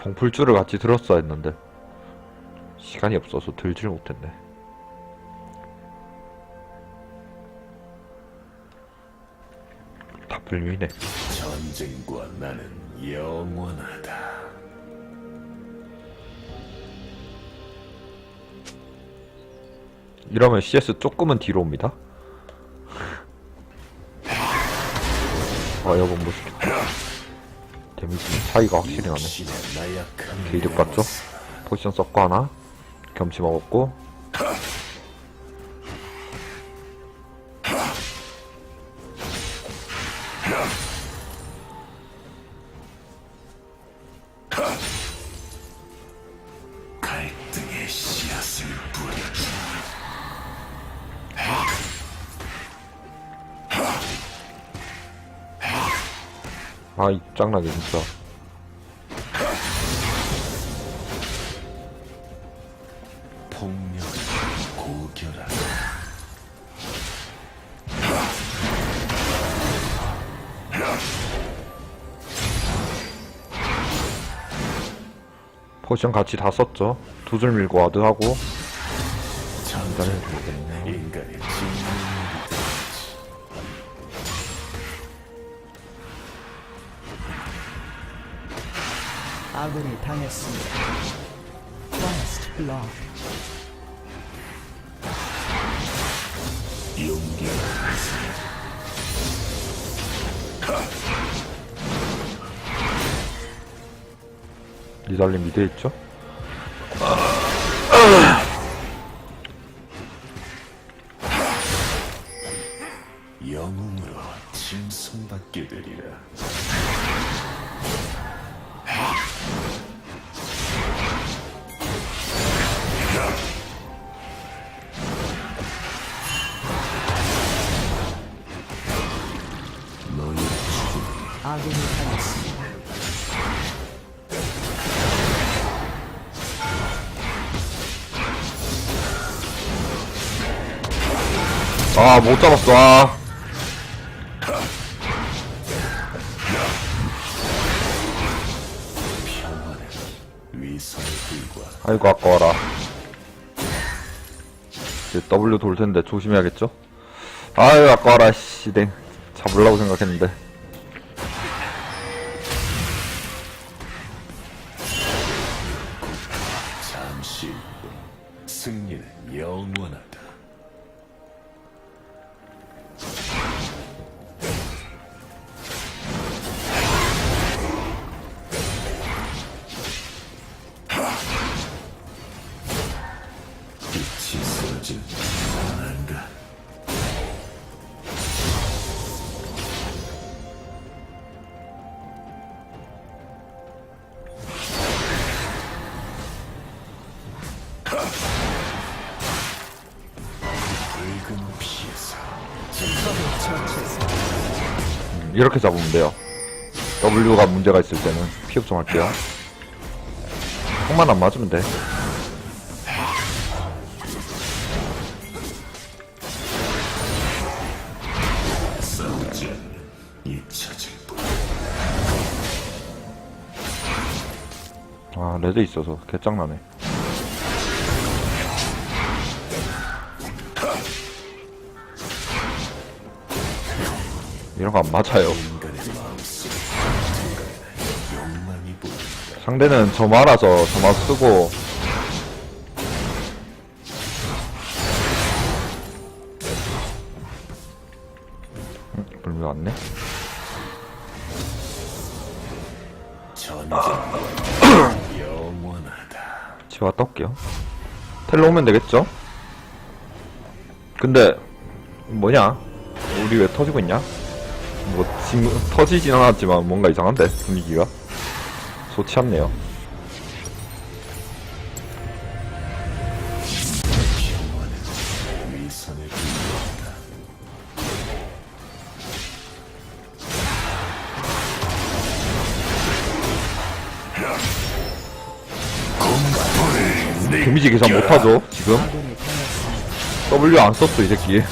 봉풀줄을 같이 들었어야 했는데 시간이 없어서 들질 못했네. 다 불미네. 전쟁과 나는 영원하다. 이러면 CS 조금은 뒤로 옵니다. 아, 여번 멋있겠다. 데미지 차이가 확실히 나네. 개이득 봤죠? 포지션 썼고 하나. 겸치 먹었고. 아, 이 짱나게 진짜. 폭력. 포지션 같이 다 썼죠. 두 줄 밀고 와드하고. 해주겠네요. 인간의 진 아군이 당했습니다. First blood. 용기를 리달님 미드에 있죠? 영웅으로 칭송받게 되리라. 아군이 당했습니다. 아, 못 잡았어. 아. 아이고, 아까워라. 이제 W 돌 텐데 조심해야겠죠? 아유, 아까워라, 씨, 댕. 잡으려고 생각했는데. 잠시 뿐 승리는 영원하다. 빛이 쓰러질 사 음, 이렇게 잡으면 돼요. W가 문제가 있을 때는 피흡 좀 할게요. 형만 안 맞으면 돼. 아, 레드 있어서 개짱나네. 이런 거 안 맞아요. 상대는 저 말아서 저말 쓰고 응, 불미 왔네? 영원하다. 지웠다 올게요 텔로 오면 되겠죠? 근데 뭐냐? 우리 왜 터지고 있냐? 뭐 지금 터지진 않았지만 뭔가 이상한데 분위기가 좋지 않네요. 데미지 계산 못하죠 지금. W 안 썼어 이 새끼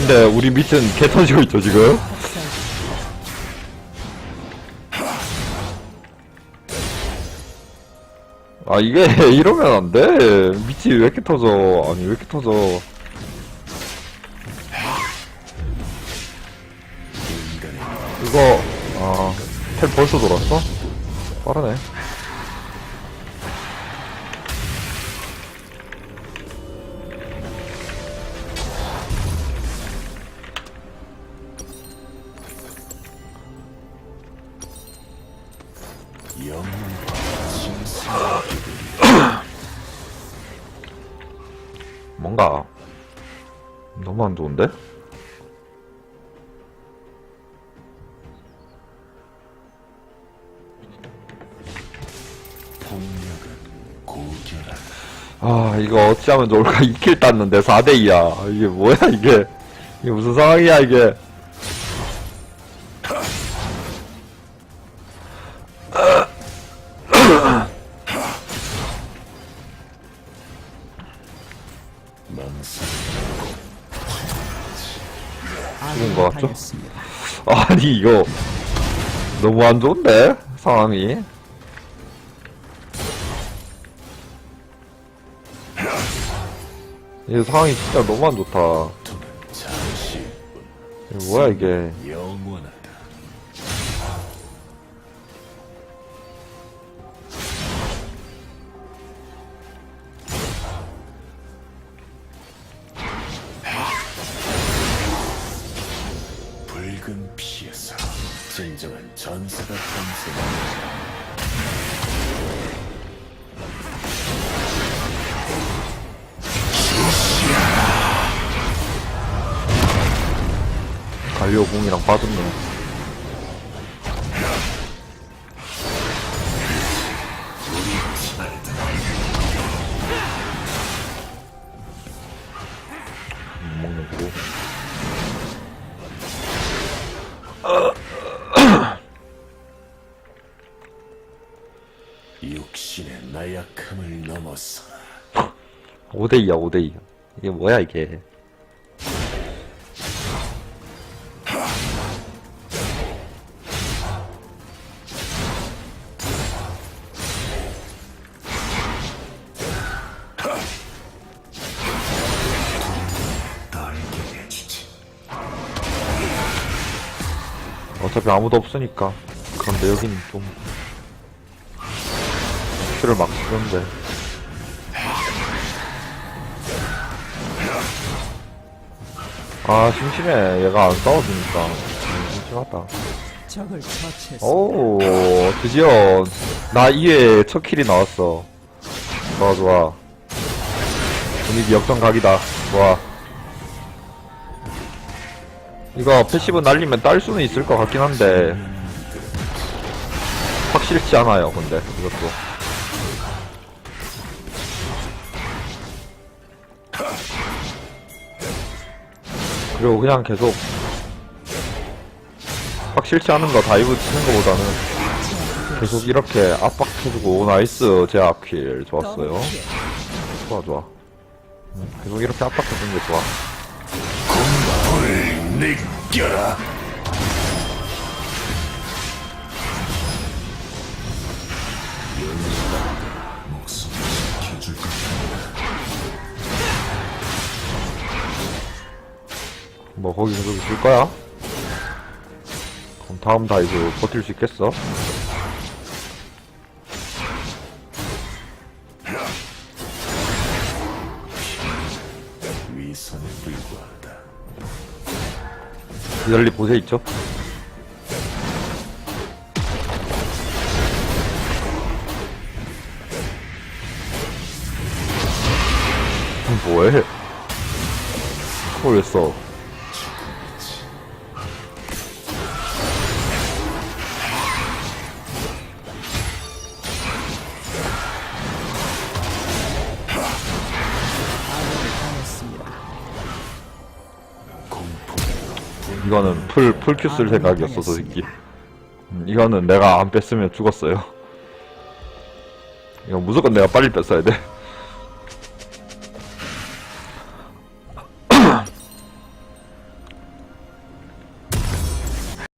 근데 우리 밑은 개 터지고 있죠 지금? 아 이게 이러면 안 돼. 밑이 왜 이렇게 터져? 아니 왜 이렇게 터져? 이거 아템 벌써 돌았어? 빠르네. 뭔가 너무 안 좋은데? 아 이거 어찌하면 좋을까? 2킬 땄는데 4대2야. 이게 뭐야 이게? 이게 무슨 상황이야 이게 당했습니다. 아니 이거 너무 안 좋은데 상황이. 이 상황이 진짜 너무 안 좋다. 이게 뭐야 이게 전사가 탄생한다. 갈리오 공이랑 빠졌네 육신의 나약함을 넘어서. 5대2야 5대2 이게 뭐야 이게? 해주지. 어차피 아무도 없으니까 그런데 여기는 좀 큐를 막 쓰는데. 아 심심해. 얘가 안 싸워주니까. 음, 심심하다. 적을 처치했습니다. 오 드디어 나 2회 첫 킬이 나왔어. 좋아 좋아. 분위기 역전 각이다. 좋아. 이거 패시브 날리면 딸 수는 있을 것 같긴 한데. 확실치 않아요 근데. 이것도 그리고 그냥 계속 확실치 않은 거 다이브 치는 거보다는 계속 이렇게 압박해주고 나이스 제아킬 좋았어요. 좋아 좋아 음, 계속 이렇게 압박해주는 게 좋아 공포를 느껴라. 뭐 거기 계속 있을 거야? 그럼 다음 다이브 버틸 수 있겠어? 위선에 불과하다. 니달리 보세 있죠? 뭐해? 그걸 왜 써? 이거는 풀, 풀큐 쓸 생각이었어, 저 새끼. 음, 이거는 내가 안 뺐으면 죽었어요. 이거 무조건 내가 빨리 뺐어야 돼.